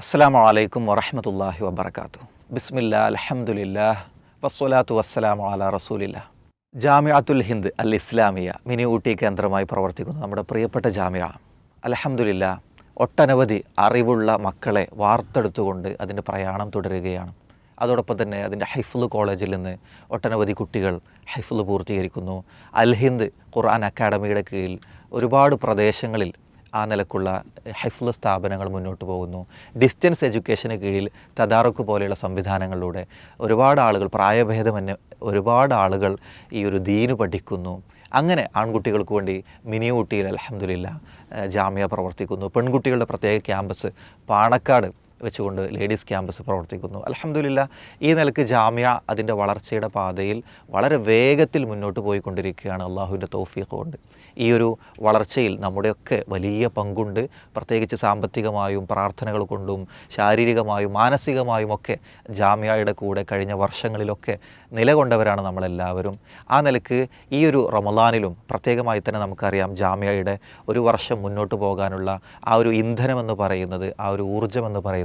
അസ്സാം അലൈക്കും വറഹമത്തല്ലാഹി വബർക്കാത്തു ബിസ്മില്ല അലഹമുല്ലാ വസ്സലാത്തു വസ്സലാമു അല റസൂലില്ല. ജാമിഅത്തുൽ ഹിന്ദ് അൽ ഇസ്ലാമിയ മിനി ഊട്ടി കേന്ദ്രമായി പ്രവർത്തിക്കുന്ന നമ്മുടെ പ്രിയപ്പെട്ട ജാമ്യ അലഹമുല്ല ഒട്ടനവധി അറിവുള്ള മക്കളെ വാർത്തെടുത്തുകൊണ്ട് അതിന്റെ പ്രയാണം തുടരുകയാണ്. അതോടൊപ്പം തന്നെ അതിന്റെ ഹൈഫുൽ കോളേജിൽ നിന്ന് ഒട്ടനവധി കുട്ടികൾ ഹൈഫുൽ പൂർത്തീകരിക്കുന്നു. അൽ ഹിന്ദ് ഖുർആൻ അക്കാഡമിയുടെ കീഴിൽ ഒരുപാട് പ്രദേശങ്ങളിൽ ആ നിലക്കുള്ള ഹൈഫുൽ സ്ഥാപനങ്ങൾ മുന്നോട്ട് പോകുന്നു. ഡിസ്റ്റൻസ് എഡ്യൂക്കേഷന് കീഴിൽ തദാറുക്ക് പോലെയുള്ള സംവിധാനങ്ങളിലൂടെ ഒരുപാട് ആളുകൾ പ്രായഭേദമന്യ ഒരുപാട് ആളുകൾ ഈ ഒരു ദീന് പഠിക്കുന്നു. അങ്ങനെ ആൺകുട്ടികൾക്ക് വേണ്ടി മിനി ഊട്ടിയിൽ അലഹമുല്ല ജാമ്യ പ്രവർത്തിക്കുന്നു. പെൺകുട്ടികളുടെ പ്രത്യേക ക്യാമ്പസ് പാണക്കാട് വെച്ചുകൊണ്ട് ലേഡീസ് ക്യാമ്പസ് പ്രവർത്തിക്കുന്നു. അലഹമ്മദില്ല ഈ നിലയ്ക്ക് ജാമ്യ അതിന്റെ വളർച്ചയുടെ പാതയിൽ വളരെ വേഗത്തിൽ മുന്നോട്ട് പോയിക്കൊണ്ടിരിക്കുകയാണ് അള്ളാഹുവിന്റെ തോഫീഖ് കൊണ്ട്. ഈ ഒരു വളർച്ചയിൽ നമ്മുടെയൊക്കെ വലിയ പങ്കുണ്ട്. പ്രത്യേകിച്ച് സാമ്പത്തികമായും പ്രാർത്ഥനകൾ കൊണ്ടും ശാരീരികമായും മാനസികമായും ഒക്കെ ജാമ്യയുടെ കൂടെ കഴിഞ്ഞ വർഷങ്ങളിലൊക്കെ നിലകൊണ്ടവരാണ് നമ്മളെല്ലാവരും. ആ നിലയ്ക്ക് ഈ ഒരു റമദാനിലും പ്രത്യേകമായി തന്നെ നമുക്കറിയാം ജാമ്യയുടെ ഒരു വർഷം മുന്നോട്ട് പോകാനുള്ള ആ ഒരു ഇന്ധനമെന്ന് പറയുന്നത് ആ ഒരു ഊർജമെന്ന് പറയുന്നത്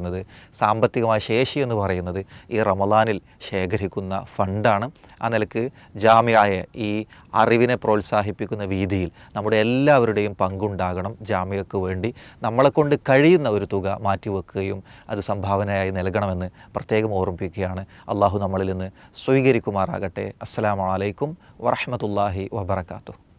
സാമ്പത്തികമായ ശേഷി എന്ന് പറയുന്നത് ഈ റമദാനിൽ ശേഖരിക്കുന്ന ഫണ്ടാണ്. ആ നിലയ്ക്ക് ജാമ്യായ ഈ അറിവിനെ പ്രോത്സാഹിപ്പിക്കുന്ന വീതിയിൽ നമ്മുടെ എല്ലാവരുടെയും പങ്കുണ്ടാകണം ജാമ്യക്ക് വേണ്ടി. നമ്മളെക്കൊണ്ട് കഴിയുന്ന ഒരു തുക മാറ്റിവെക്കുകയും അത് സംഭാവനയായി നൽകണമെന്ന് പ്രത്യേകം ഓർമ്മിപ്പിക്കുകയാണ്. അള്ളാഹു നമ്മളിൽ നിന്ന് സ്വീകരിക്കുമാറാകട്ടെ. അസ്സലാമു അലൈക്കും വറഹമത്തല്ലാഹി വബർക്കാത്തു